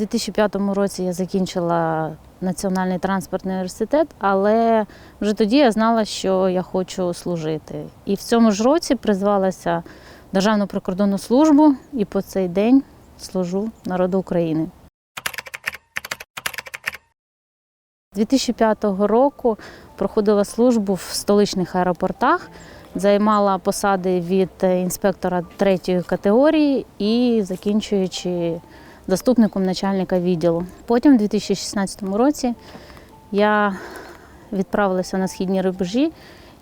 2005 році я закінчила Національний транспортний університет, але вже тоді я знала, що я хочу служити. І в цьому ж році призвалася Державну прикордонну службу і по цей день служу народу України. 2005 року проходила службу в столичних аеропортах, займала посади від інспектора третьої категорії і закінчуючи заступником начальника відділу. Потім, у 2016 році, я відправилася на східні рубежі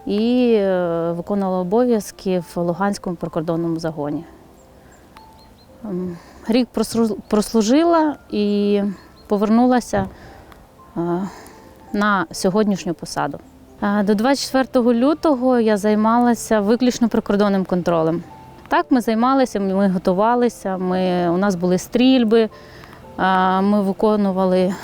і е, виконувала обов'язки в Луганському прикордонному загоні. Рік прослужила і повернулася е, на сьогоднішню посаду. Е, До 24 лютого я займалася виключно прикордонним контролем. Так, ми займалися, ми готувалися, ми, у нас були стрільби, ми виконували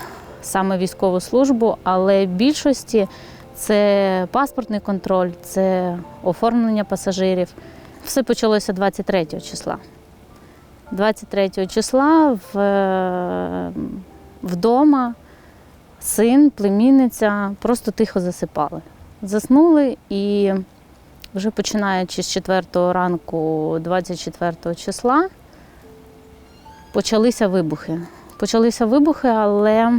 саме військову службу, але в більшості це паспортний контроль, це оформлення пасажирів. Все почалося 23 числа. 23 числа в, е, вдома син, племінниця просто тихо засипали. Заснули і вже починаючи з 4 ранку, 24 числа, почалися вибухи. Почалися вибухи, але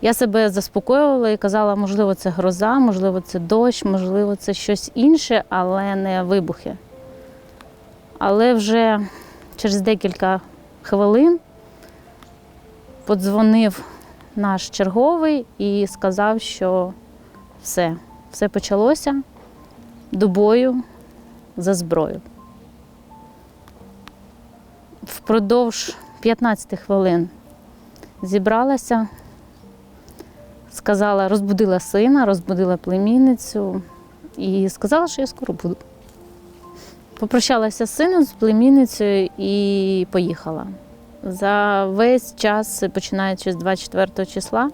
я себе заспокоювала і казала, можливо, це гроза, можливо, це дощ, можливо, це щось інше, але не вибухи. Але вже через декілька хвилин подзвонив наш черговий і сказав, що все, все почалося до бою за зброю. Впродовж 15 хвилин зібралася, сказала, розбудила сина, розбудила племінницю і сказала, що я скоро буду. Попрощалася з сином, з племінницею і поїхала. За весь час, починаючи з 24 числа,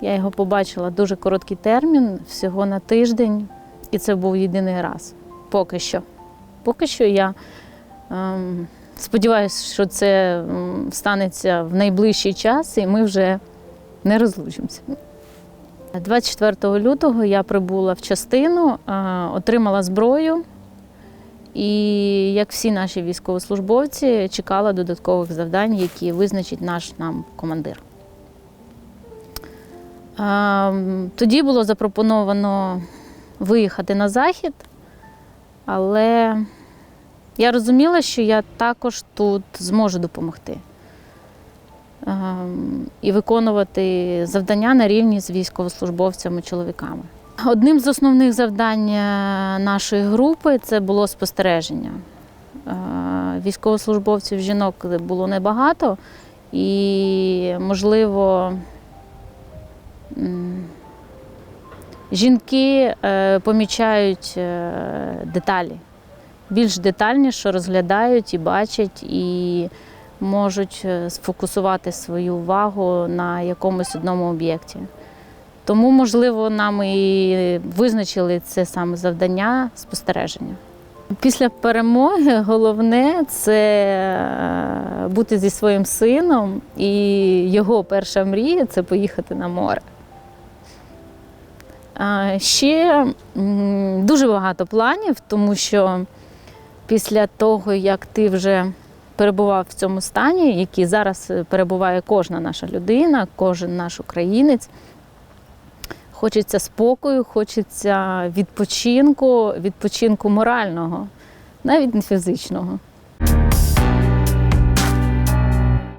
я його побачила дуже короткий термін, всього на тиждень, і це був єдиний раз. Поки що. Поки що я ем, сподіваюся, що це станеться в найближчий час, і ми вже не розлучимося. 24 лютого я прибула в частину, е, отримала зброю. І як всі наші військовослужбовці чекала додаткових завдань, які визначить наш нам командир. Ем, Тоді було запропоновано виїхати на захід, але я розуміла, що я також тут зможу допомогти Ем, і виконувати завдання на рівні з військовослужбовцями-чоловіками. Одним з основних завдань е, нашої групи це було спостереження. Е, Військовослужбовців жінок було небагато, і, можливо, жінки е, помічають е, деталі, більш детальніше розглядають і бачать, і можуть е, сфокусувати свою увагу на якомусь одному об'єкті. Тому, можливо, нам і визначили це саме завдання спостереження. Після перемоги головне це бути зі своїм сином, і його перша мрія це поїхати на море. Ще дуже багато планів, тому що після того, як ти вже перебував в цьому стані, який зараз перебуває кожна наша людина, кожен наш українець, Хочеться спокою, хочеться відпочинку, відпочинку морального, навіть не фізичного.